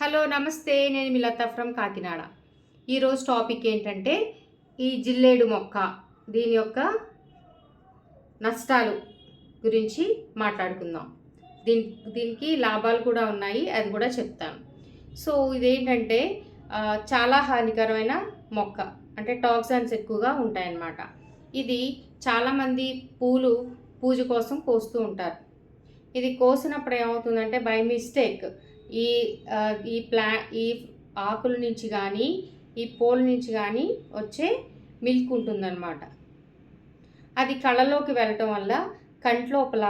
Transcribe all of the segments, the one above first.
Hello నమస్తే. నేను మీ లత from Kakinada. ఈరోజు టాపిక్ ఏంటంటే ఈ జిల్లేడు మొక్క దీని యొక్క నష్టాలు గురించి మాట్లాడుకుందాం. దీని దీనికి లాభాలు కూడా ఉన్నాయి అది కూడా చెప్తాను. సో ఇదేంటంటే చాలా హానికరమైన మొక్క అంటే టాక్సిన్స్ ఎక్కువగా ఉంటాయన్నమాట. ఇది చాలామంది పూలు పూజ కోసం కోస్తూ ఉంటారు. ఇది కోసినప్పుడు ఏమవుతుందంటే బై మిస్టేక్ ఈ ఈ ప్లా ఈ ఆకుల నుంచి కానీ ఈ పోల్ నుంచి కానీ వచ్చే మిల్క్ ఉంటుందన్నమాట. అది కళ్ళలోకి వెళ్ళటం వల్ల కంట్లోపల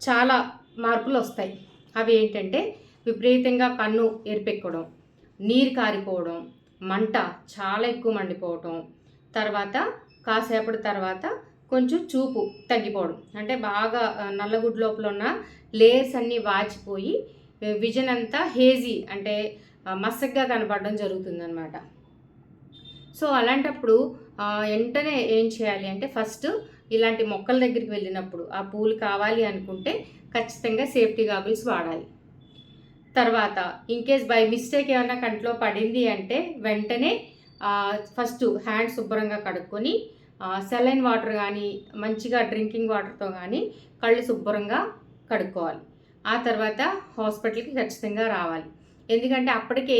చాలా మార్పులు వస్తాయి. అవి ఏంటంటే విపరీతంగా కన్ను ఎరిపెక్కడం నీరు కారిపోవడం మంట చాలా ఎక్కువ మండిపోవటం తర్వాత కాసేపటి తర్వాత కొంచెం చూపు తగ్గిపోవడం. అంటే బాగా ఆ, నల్లగుడ్డు లోపల ఉన్న లేయర్స్ అన్నీ వాచిపోయి విజన్ అంతా హేజీ అంటే మసగ్గా కనపడడం జరుగుతుందన్నమాట. సో అలాంటప్పుడు వెంటనే ఏం చేయాలి అంటే ఫస్ట్ ఇలాంటి మొక్కల దగ్గరికి వెళ్ళినప్పుడు ఆ పూలు కావాలి అనుకుంటే ఖచ్చితంగా సేఫ్టీ గాగుల్స్ వాడాలి. తర్వాత ఇన్ కేస్ బై మిస్టేక్ ఏమైనా కంట్లో పడింది అంటే వెంటనే ఫస్ట్ హ్యాండ్ శుభ్రంగా కడుక్కొని సెలైన్ వాటర్ కానీ మంచిగా డ్రింకింగ్ వాటర్తో కానీ కళ్ళు శుభ్రంగా కడుక్కోవాలి. ఆ తర్వాత హాస్పిటల్కి ఖచ్చితంగా రావాలి. ఎందుకంటే అప్పటికే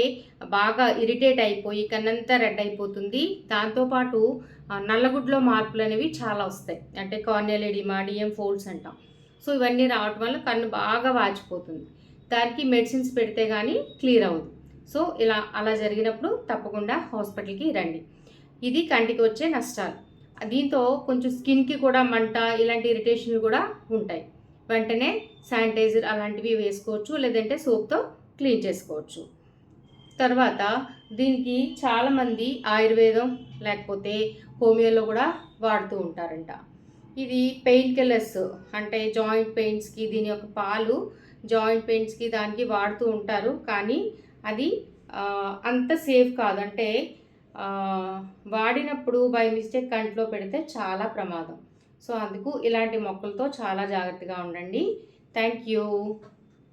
బాగా ఇరిటేట్ అయిపోయి కన్నంతా రెడ్ అయిపోతుంది. దాంతోపాటు నల్లగుడ్లో మార్పులు అనేవి చాలా వస్తాయి. అంటే కార్నియల్ ఎడిమా డిఎం ఫోల్డ్స్ అంటాం. సో ఇవన్నీ రావటం వల్ల కన్ను బాగా వాచిపోతుంది. దానికి మెడిసిన్స్ పెడితే కానీ క్లియర్ అవ్వదు. సో ఇలా అలా జరిగినప్పుడు తప్పకుండా హాస్పిటల్కి రండి. ఇది కంటికి వచ్చే నష్టాలు. దీంతో కొంచెం స్కిన్కి కూడా మంట ఇలాంటి ఇరిటేషన్లు కూడా ఉంటాయి. వెంటనే శానిటైజర్ అలాంటివి వేసుకోవచ్చు లేదంటే సోప్తో క్లీన్ చేసుకోవచ్చు. తర్వాత దీనికి చాలామంది ఆయుర్వేదం లేకపోతే హోమియోలో కూడా వాడుతూ ఉంటారంట. ఇది పెయిన్ కిల్లర్స్ అంటే జాయింట్ పెయిన్స్కి దీని యొక్క పాలు జాయింట్ పెయిన్స్కి దానికి వాడుతూ ఉంటారు. కానీ అది అంత సేఫ్ కాదు. అంటే వాడినప్పుడు బై మిస్టేక్ కంట్లో పెడితే చాలా ప్రమాదం. సో అందుకు ఇలాంటి మొక్కలతో చాలా జాగ్రత్తగా ఉండండి. Thank you.